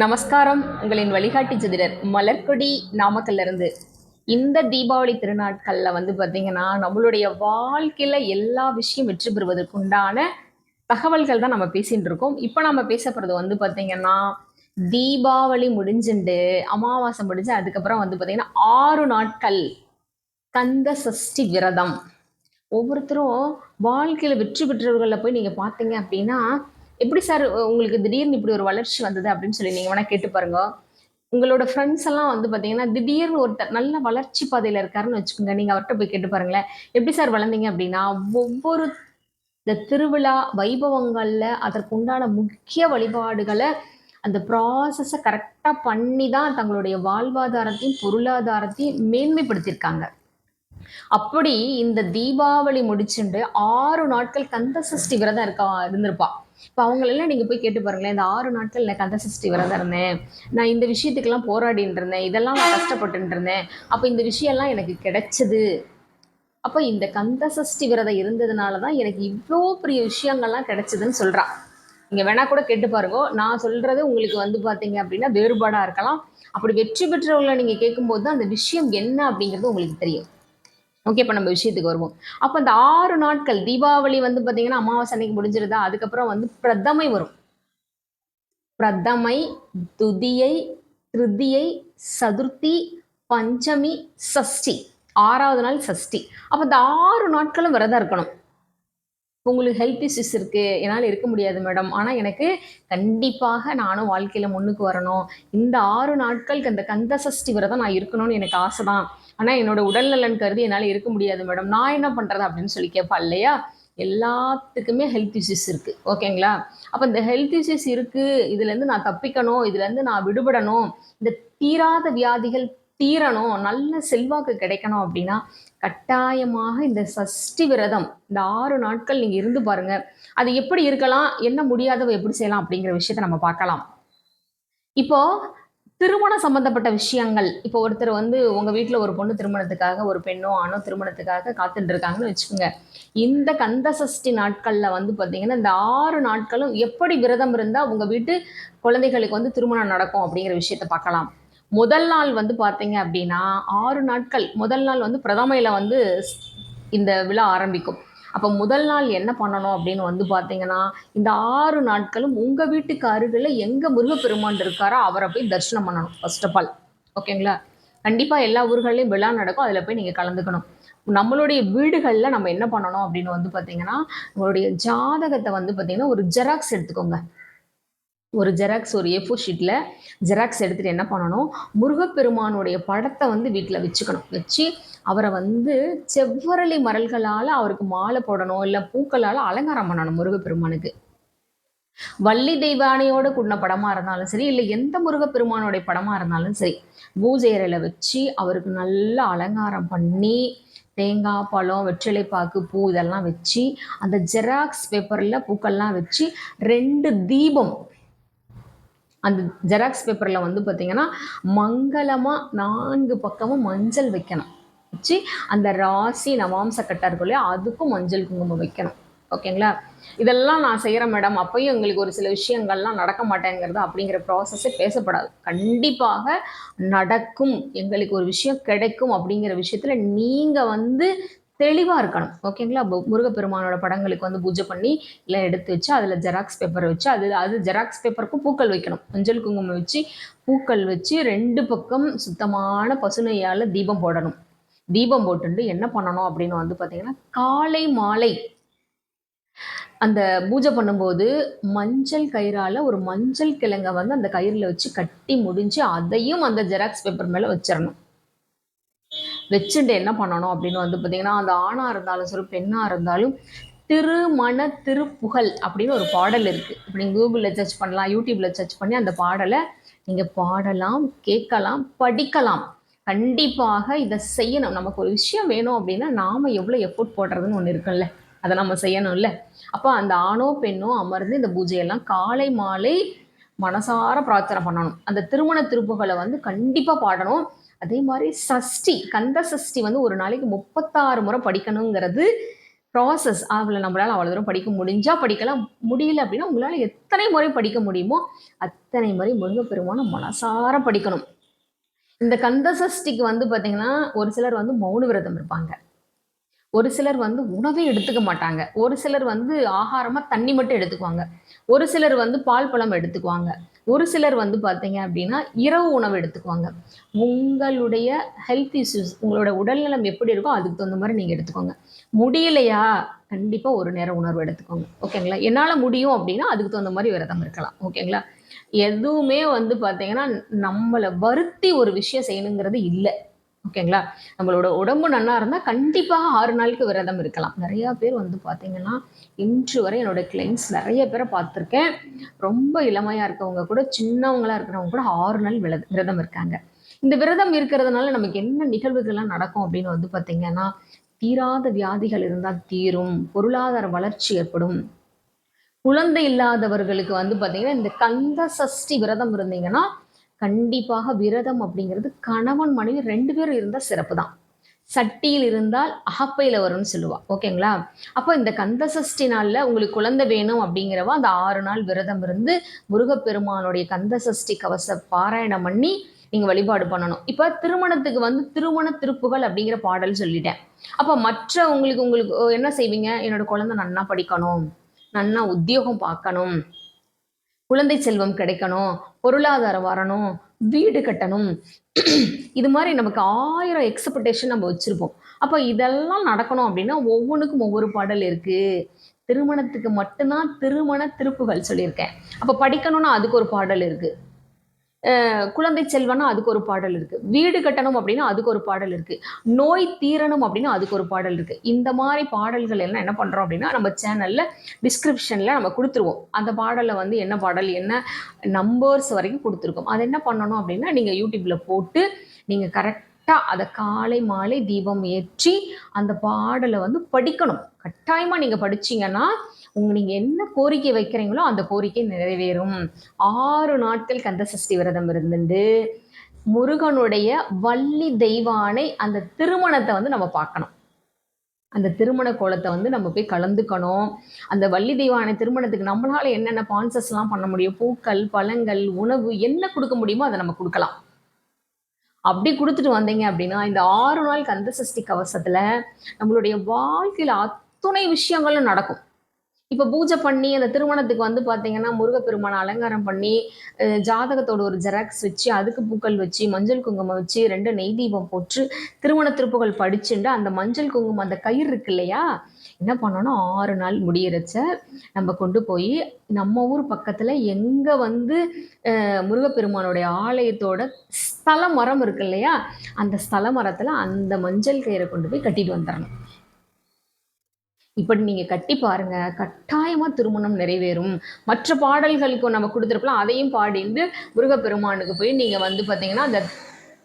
நமஸ்காரம். உங்களின் வழிகாட்டி ஜதிடர் மலர்கொடி நாமக்கல்ல இருந்து இந்த தீபாவளி திருநாட்களில் வந்து பார்த்தீங்கன்னா நம்மளுடைய வாழ்க்கையில் எல்லா விஷயம் வெற்றி பெறுவதற்குண்டான தகவல்கள் தான் நம்ம பேசிகிட்டு இருக்கோம். இப்போ நம்ம பேச போகிறது வந்து பார்த்தீங்கன்னா தீபாவளி முடிஞ்சுண்டு அமாவாசை முடிஞ்சு அதுக்கப்புறம் வந்து பார்த்தீங்கன்னா ஆறு நாட்கள் கந்த சஷ்டி விரதம். ஒவ்வொருத்தரும் வாழ்க்கையில் வெற்றி பெற்றவர்களில் போய் நீங்கள் பார்த்தீங்க அப்படின்னா எப்படி சார் உங்களுக்கு திடீர்னு இப்படி ஒரு வளர்ச்சி வந்தது அப்படின்னு சொல்லி நீங்கள் வேணால் கேட்டு பாருங்க. உங்களோட ஃப்ரெண்ட்ஸ் எல்லாம் வந்து பார்த்தீங்கன்னா திடீர்னு ஒருத்தர் நல்ல வளர்ச்சி பாதையில் இருக்காருன்னு வச்சுக்கோங்க. நீங்கள் அவர்கிட்ட போய் கேட்டு பாருங்களேன். எப்படி சார் வளர்ந்தீங்க அப்படின்னா ஒவ்வொரு இந்த திருவிழா வைபவங்களில் அதற்கு உண்டான முக்கிய வழிபாடுகளை அந்த ப்ராசஸை கரெக்டாக பண்ணி தான் தங்களுடைய வாழ்வாதாரத்தையும் பொருளாதாரத்தையும் மேன்மைப்படுத்தியிருக்காங்க. அப்படி இந்த தீபாவளி முடிச்சுண்டு ஆறு நாட்கள் கந்த சஷ்டி விரதம் இருக்கா இருந்திருப்பா. இப்போ அவங்களெல்லாம் நீங்கள் போய் கேட்டு பாருங்களேன் இந்த ஆறு நாட்கள் நான் கந்த சஷ்டி விரதம் இருந்தேன். நான் இந்த விஷயத்துக்கெல்லாம் போராடிட்டு இருந்தேன். இதெல்லாம் நான் கஷ்டப்பட்டு இருந்தேன். அப்போ இந்த விஷயம்லாம் எனக்கு கிடைச்சது. அப்போ இந்த கந்த சஷ்டி விரதம் இருந்ததுனால தான் எனக்கு இவ்வளோ பெரிய விஷயங்கள்லாம் கிடைச்சதுன்னு சொல்றா. நீங்கள் வேணா கூட கேட்டு பாருங்க. நான் சொல்றது உங்களுக்கு வந்து பார்த்தீங்க அப்படின்னா வேறுபாடாக இருக்கலாம். அப்படி வெற்றி பெற்றவங்களை நீங்கள் கேட்கும்போது தான் அந்த விஷயம் என்ன அப்படிங்கிறது உங்களுக்கு தெரியும். ஓகே இப்போ நம்ம விஷயத்துக்கு வருவோம். அப்போ இந்த ஆறு நாட்கள் தீபாவளி வந்து பார்த்தீங்கன்னா அமாவாசை அன்னைக்கு முடிஞ்சிருதா? அதுக்கப்புறம் வந்து பிரதமை வரும். பிரதமை துதியை திருதியை சதுர்த்தி பஞ்சமி சஷ்டி. ஆறாவது நாள் சஷ்டி. அப்போ இந்த ஆறு நாட்களும் விரதம் இருக்கணும். உங்களுக்கு ஹெல்த் இஷ்யூஸ் இருக்குது என்னால் இருக்க முடியாது மேடம் ஆனால் எனக்கு கண்டிப்பாக நானும் வாழ்க்கையில் முன்னுக்கு வரணும். இந்த ஆறு நாட்களுக்கு அந்த கந்த சஷ்டி விரதம் நான் இருக்கணும்னு எனக்கு ஆசை தான் ஆனால் என்னோட உடல்நலன் கருதி என்னால் இருக்க முடியாது மேடம் நான் என்ன பண்ணுறது அப்படின்னு சொல்லி கேட்பா இல்லையா? எல்லாத்துக்குமே ஹெல்த் இஷ்யூஸ் இருக்குது ஓகேங்களா அப்போ இந்த ஹெல்த் இஷ்யூஸ் இருக்குது இதுலேருந்து நான் தப்பிக்கணும். இதுலேருந்து நான் விடுபடணும். இந்த தீராத வியாதிகள் தீரணும் நல்ல செல்வாக்கு கிடைக்கணும் அப்படின்னா கட்டாயமாக இந்த சஷ்டி விரதம் இந்த ஆறு நாட்கள் நீங்கள் இருந்து பாருங்க. அது எப்படி இருக்கலாம் என்ன முடியாதவ எப்படி செய்யலாம் அப்படிங்கிற விஷயத்த நம்ம பார்க்கலாம். இப்போ திருமணம் சம்பந்தப்பட்ட விஷயங்கள் இப்போ ஒருத்தர் வந்து உங்க வீட்டில் ஒரு பொண்ணு திருமணத்துக்காக ஒரு பெண்ணோ ஆணோ திருமணத்துக்காக காத்துட்டு இருக்காங்கன்னு வச்சுக்கோங்க. இந்த கந்த சஷ்டி நாட்கள்ல வந்து பார்த்தீங்கன்னா இந்த ஆறு நாட்களும் எப்படி விரதம் இருந்தால் உங்க வீட்டு குழந்தைகளுக்கு வந்து திருமணம் நடக்கும் அப்படிங்கிற விஷயத்த பார்க்கலாம். முதல் நாள் வந்து பார்த்தீங்க அப்படின்னா ஆறு நாட்கள். முதல் நாள் வந்து பிரதமையில் வந்து இந்த விழா ஆரம்பிக்கும். அப்போ முதல் நாள் என்ன பண்ணணும் அப்படின்னு வந்து பார்த்தீங்கன்னா இந்த ஆறு நாட்களும் உங்கள் வீட்டுக்கு அருகில் எங்கே முருகப்பெருமான் இருக்காரோ அவரை போய் தரிசனம் பண்ணணும் ஃபர்ஸ்ட் ஆஃப் ஆல் ஓகேங்களா கண்டிப்பாக எல்லா ஊர்கள்லையும் விழா நடக்கும். அதில் போய் நீங்கள் கலந்துக்கணும். நம்மளுடைய வீடுகளில் நம்ம என்ன பண்ணணும் அப்படின்னு வந்து பார்த்தீங்கன்னா உங்களுடைய ஜாதகத்தை வந்து பார்த்தீங்கன்னா ஒரு ஜெராக்ஸ் எடுத்துக்கோங்க. ஒரு ஜெராக்ஸ் ஒரு ஏஃபோ ஷீட்டில் ஜெராக்ஸ் எடுத்துகிட்டு என்ன பண்ணணும்? முருகப்பெருமானுடைய படத்தை வந்து வீட்டில் வச்சுக்கணும். வச்சு அவரை வந்து செவ்வரளி மரல்களால் அவருக்கு மாலை போடணும் இல்லை பூக்களால் அலங்காரம் பண்ணணும் முருகப்பெருமானுக்கு. வள்ளி தெய்வானையோட கூடின படமாக இருந்தாலும் சரி இல்லை எந்த முருகப்பெருமானுடைய படமாக இருந்தாலும் சரி பூஜையறையில் வச்சு அவருக்கு நல்லா அலங்காரம் பண்ணி தேங்காய் பழம் வெற்றிலை பாக்கு பூ இதெல்லாம் வச்சு அந்த ஜெராக்ஸ் பேப்பரில் பூக்கள்லாம் வச்சு ரெண்டு தீபம் அந்த ஜெராக்ஸ் பேப்பரில் வந்து பார்த்தீங்கன்னா மங்களமாக நான்கு பக்கமும் மஞ்சள் வைக்கணும். வச்சு அந்த ராசி நவாம்ச கட்டை இருக்கும் இல்லையா அதுக்கும் மஞ்சள் குங்குமம் வைக்கணும். ஓகேங்களா? இதெல்லாம் நான் செய்கிறேன் மேடம். அப்பயும் எங்களுக்கு ஒரு சில விஷயங்கள்லாம் நடக்க மாட்டேங்கிறது அப்படிங்கிற ப்ராசஸே பேசப்படாது. கண்டிப்பாக நடக்கும். எங்களுக்கு ஒரு விஷயம் கிடைக்கும் அப்படிங்கிற விஷயத்தில் நீங்கள் வந்து தெளிவாக இருக்கணும். ஓகேங்களா முருகப்பெருமானோட படங்களுக்கு வந்து பூஜை பண்ணி எல்லாம் எடுத்து வச்சு அதில் ஜெராக்ஸ் பேப்பர் வச்சு அது அது ஜெராக்ஸ் பேப்பருக்கும் பூக்கள் வைக்கணும். மஞ்சள் குங்குமம் வச்சு பூக்கள் வச்சு ரெண்டு பக்கம் சுத்தமான பசுமையால் தீபம் போடணும். தீபம் போட்டுட்டு என்ன பண்ணணும் அப்படின்னு வந்து பார்த்தீங்கன்னா காலை மாலை. அந்த பூஜை பண்ணும்போது மஞ்சள் கயிறால் ஒரு மஞ்சள் கிழங்கை வந்து அந்த கயிறில் வச்சு கட்டி முடிஞ்சு அதையும் அந்த ஜெராக்ஸ் பேப்பர் மேலே வச்சிடணும். வச்சுட்டு என்ன பண்ணணும் அப்படின்னு வந்து பார்த்தீங்கன்னா அந்த ஆணாக இருந்தாலும் சரி பெண்ணாக இருந்தாலும் திருமண திருப்புகழ் அப்படின்னு ஒரு பாடல் இருக்குது இப்போ நீங்கள் கூகுளில் சர்ச் பண்ணலாம் யூடியூப்பில் சர்ச் பண்ணி அந்த பாடலை நீங்கள் பாடலாம் கேட்கலாம் படிக்கலாம். கண்டிப்பாக இதை செய்யணும். நமக்கு ஒரு விஷயம் வேணும் அப்படின்னா நாம் எவ்வளோ எஃபோர்ட் போடுறதுன்னு ஒன்று இருக்குல்ல அதை நம்ம செய்யணும்ல. அப்போ அந்த ஆணோ பெண்ணோ அமர்ந்து இந்த பூஜையெல்லாம் காலை மாலை மனசார பிரார்த்தனை பண்ணணும். அந்த திருமண திருப்புகளை வந்து கண்டிப்பாக பாடணும். அதே மாதிரி சஷ்டி கந்த சஷ்டி வந்து ஒரு நாளைக்கு முப்பத்தாறு முறை படிக்கணுங்கிறது ப்ராசஸ் அதில் நம்மளால் அவ்வளோ தூரம் படிக்க முடிஞ்சால் படிக்கலாம். முடியல அப்படின்னா உங்களால் எத்தனை முறை படிக்க முடியுமோ அத்தனை முறை முருகப்பெருமான மனசார படிக்கணும். இந்த கந்த சஷ்டிக்கு வந்து பார்த்திங்கன்னா ஒரு சிலர் வந்து மௌன விரதம் இருப்பாங்க. ஒரு சிலர் வந்து உணவே எடுத்துக்க மாட்டாங்க. ஒரு சிலர் வந்து ஆகாரமாக தண்ணி மட்டும் எடுத்துக்குவாங்க. ஒரு சிலர் வந்து பால் பழம் எடுத்துக்குவாங்க. ஒரு சிலர் வந்து பார்த்தீங்க அப்படின்னா இரவு உணவு எடுத்துக்குவாங்க. உங்களுடைய ஹெல்த் இஷ்யூஸ் உங்களோட உடல்நலம் எப்படி இருக்கோ அதுக்கு தகுந்த மாதிரி நீங்கள் எடுத்துக்கோங்க. முடியலையா? கண்டிப்பாக ஒரு நேரம் உணர்வு எடுத்துக்கோங்க. ஓகேங்களா? என்னால் முடியும் அப்படின்னா அதுக்கு தகுந்த மாதிரி விரதம் இருக்கலாம். ஓகேங்களா? எதுவுமே வந்து பார்த்தீங்கன்னா நம்மளை வருத்தி ஒரு விஷயம் செய்யணுங்கிறது இல்லை. ஓகேங்களா? நம்மளோட உடம்பு நல்லா இருந்தால் கண்டிப்பாக ஆறு நாளுக்கு விரதம் இருக்கலாம். நிறையா பேர் வந்து பார்த்தீங்கன்னா இன்று வரை என்னோட கிளைண்ட்ஸ் நிறைய பேரை பார்த்துருக்கேன். ரொம்ப இளமையாக இருக்கவங்க கூட சின்னவங்களாக இருக்கிறவங்க கூட ஆறு நாள் விரத விரதம் இருக்காங்க. இந்த விரதம் இருக்கிறதுனால நமக்கு என்ன நிகழ்வுகள்லாம் நடக்கும் அப்படின்னு வந்து பார்த்தீங்கன்னா தீராத வியாதிகள் இருந்தால் தீரும் பொருளாதார வளர்ச்சி ஏற்படும். குழந்தை இல்லாதவர்களுக்கு வந்து பார்த்தீங்கன்னா இந்த கந்த சஷ்டி விரதம் இருந்தீங்கன்னா கண்டிப்பாக விரதம் அப்படிங்கிறது கணவன் மனைவி ரெண்டு பேரும் இருந்தால் சிறப்பு தான் சட்டியில் இருந்தால் அகப்பையில் வரும்னு சொல்லுவா. ஓகேங்களா? அப்போ இந்த கந்த சஷ்டி நாளில் உங்களுக்கு குழந்தை வேணும் அப்படிங்கிறவா அந்த ஆறு நாள் விரதம் இருந்து முருகப்பெருமானுடைய கந்த சஷ்டி கவச பாராயணம் பண்ணி நீங்கள் வழிபாடு பண்ணணும். இப்போ திருமணத்துக்கு வந்து திருமண திருப்புகள் அப்படிங்கிற பாடல் சொல்லிட்டேன். அப்போ மற்ற உங்களுக்கு உங்களுக்கு என்ன செய்வீங்க? என்னோட குழந்தை நன்னா படிக்கணும் நன்னா உத்தியோகம் பார்க்கணும். குழந்தை செல்வம் கிடைக்கணும் பொருளாதாரம் வரணும் வீடு கட்டணும். இது மாதிரி நமக்கு ஆயிரம் எக்ஸ்பெக்டேஷன் நம்ம வச்சுருப்போம். அப்போ இதெல்லாம் நடக்கணும் அப்படின்னா ஒவ்வொன்றுக்கும் ஒவ்வொரு பாடல் இருக்குது திருமணத்துக்கு மட்டும்தான் திருமண திருப்புகள் சொல்லியிருக்கேன். அப்போ படிக்கணும்னா அதுக்கு ஒரு பாடல் இருக்குது குழந்தை செல்வனா அதுக்கு ஒரு பாடல் இருக்கு. வீடு கட்டணும் அப்படின்னா அதுக்கு ஒரு பாடல் இருக்கு. நோய் தீரணும் அப்படின்னா அதுக்கு ஒரு பாடல் இருக்கு. இந்த மாதிரி பாடல்கள் எல்லாம் என்ன பண்றோம் அப்படின்னா நம்ம சேனல்ல டிஸ்கிரிப்ஷன்ல நம்ம கொடுத்துருவோம். அந்த பாடலில் வந்து என்ன பாடல் என்ன நம்பர்ஸ் வரைக்கும் கொடுத்துருக்கோம். அது என்ன பண்ணணும் அப்படின்னா நீங்க யூடியூப்ல போட்டு நீங்க கரெக்ட் கரெக்டாக அதை காலை மாலை தீபம் ஏற்றி அந்த பாடலை வந்து படிக்கணும். கட்டாயமாக நீங்கள் படிச்சீங்கன்னா உங்க நீங்கள் என்ன கோரிக்கை வைக்கிறீங்களோ அந்த கோரிக்கை நிறைவேறும். ஆறு நாட்கள் கந்த சஷ்டி விரதம் இருந்துட்டு முருகனுடைய வள்ளி தெய்வானை அந்த திருமணத்தை வந்து நம்ம பார்க்கணும். அந்த திருமண கோலத்தை வந்து நம்ம போய் கலந்துக்கணும். அந்த வள்ளி தெய்வானை திருமணத்துக்கு நம்மளால் என்னென்ன பான்சஸ்லாம் பண்ண முடியும்? பூக்கள் பழங்கள் உணவு என்ன கொடுக்க முடியுமோ அதை நம்ம கொடுக்கலாம். அப்படி கொடுத்துட்டு வந்தீங்க அப்படின்னா இந்த ஆறு நாள் கந்த சஷ்டி கவசத்துல நம்மளுடைய வாழ்க்கையில அத்துணை விஷயங்களும் நடக்கும். இப்போ பூஜை பண்ணி அந்த திருமணத்துக்கு வந்து பார்த்தீங்கன்னா முருகப்பெருமானை அலங்காரம் பண்ணி ஜாதகத்தோட ஒரு ஜெராக்ஸ் வச்சு அதுக்கு பூக்கள் வச்சு மஞ்சள் குங்குமம் வச்சு ரெண்டு நெய் தீபம் போட்டு திருமண திருப்புகள் படிச்சுட்டு அந்த மஞ்சள் குங்குமம் அந்த கயிறு இருக்கு இல்லையா? என்ன பண்ணணும்? ஆறு நாள் முடியறச்ச நம்ம கொண்டு போய் நம்ம ஊர் பக்கத்தில் எங்கே வந்து முருகப்பெருமானுடைய ஆலயத்தோட ஸ்தல மரம் இருக்கு இல்லையா? அந்த ஸ்தல மரத்தில் அந்த மஞ்சள் கயிறை கொண்டு போய் கட்டிட்டு வந்துடணும் இப்படி நீங்க கட்டி பாருங்க. கட்டாயமா திருமணம் நிறைவேறும். மற்ற பாடல்களுக்கு நம்ம கொடுத்துருப்போம் அதையும் பாடிந்து முருகப்பெருமானுக்கு போய் நீங்க வந்து பாத்தீங்கன்னா அந்த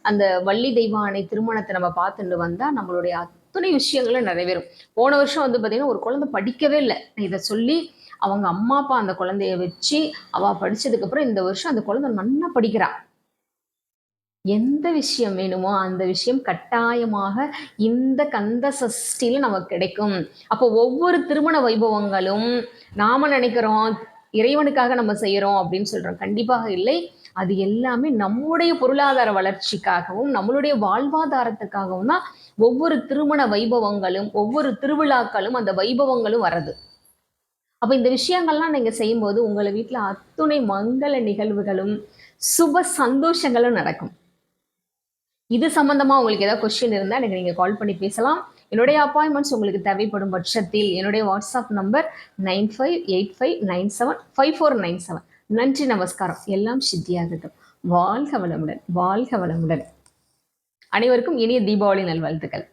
அந்த வள்ளி தெய்வானை திருமணத்தை நம்ம பார்த்துட்டு வந்தா நம்மளுடைய அத்தனை விஷயங்களும் நிறைவேறும். போன வருஷம் வந்து பார்த்தீங்கன்னா ஒரு குழந்தை படிக்கவே இல்லை. இதை சொல்லி அவங்க அம்மா அப்பா அந்த குழந்தைய வச்சு அவள் படித்ததுக்கப்புறம் இந்த வருஷம் அந்த குழந்தை நல்லா படிக்கிறாள் எந்த விஷயம் வேணுமோ அந்த விஷயம் கட்டாயமாக இந்த கந்த சஷ்டியில் நமக்கு கிடைக்கும். அப்போ ஒவ்வொரு திருமண வைபவங்களும் நாம நினைக்கிறோம் இறைவனுக்காக நம்ம செய்கிறோம் அப்படின்னு சொல்கிறோம் கண்டிப்பாக இல்லை. அது எல்லாமே நம்முடைய பொருளாதார வளர்ச்சிக்காகவும் நம்மளுடைய வாழ்வாதாரத்துக்காகவும் தான் ஒவ்வொரு திருமண வைபவங்களும் ஒவ்வொரு திருவிழாக்களும் அந்த வைபவங்களும் வர்றது. அப்போ இந்த விஷயங்கள்லாம் நீங்கள் செய்யும்போது உங்களை வீட்டில் அத்துணை மங்கள நிகழ்வுகளும் சுப சந்தோஷங்களும் நடக்கும். இது சம்மந்தமாக உங்களுக்கு ஏதாவது கொஸ்டின் இருந்தால் எனக்கு நீங்கள் கால் பண்ணி பேசலாம். என்னுடைய அப்பாயின்மெண்ட்ஸ் உங்களுக்கு தேவைப்படும் பட்சத்தில் என்னுடைய WhatsApp number nine five eight five nine seven five four nine seven. நன்றி நமஸ்காரம். எல்லாம் சித்தியாகட்டும். வாழ்க வளமுடன் வாழ்க வளமுடன். அனைவருக்கும் இனிய தீபாவளி நல்வாழ்த்துக்கள்.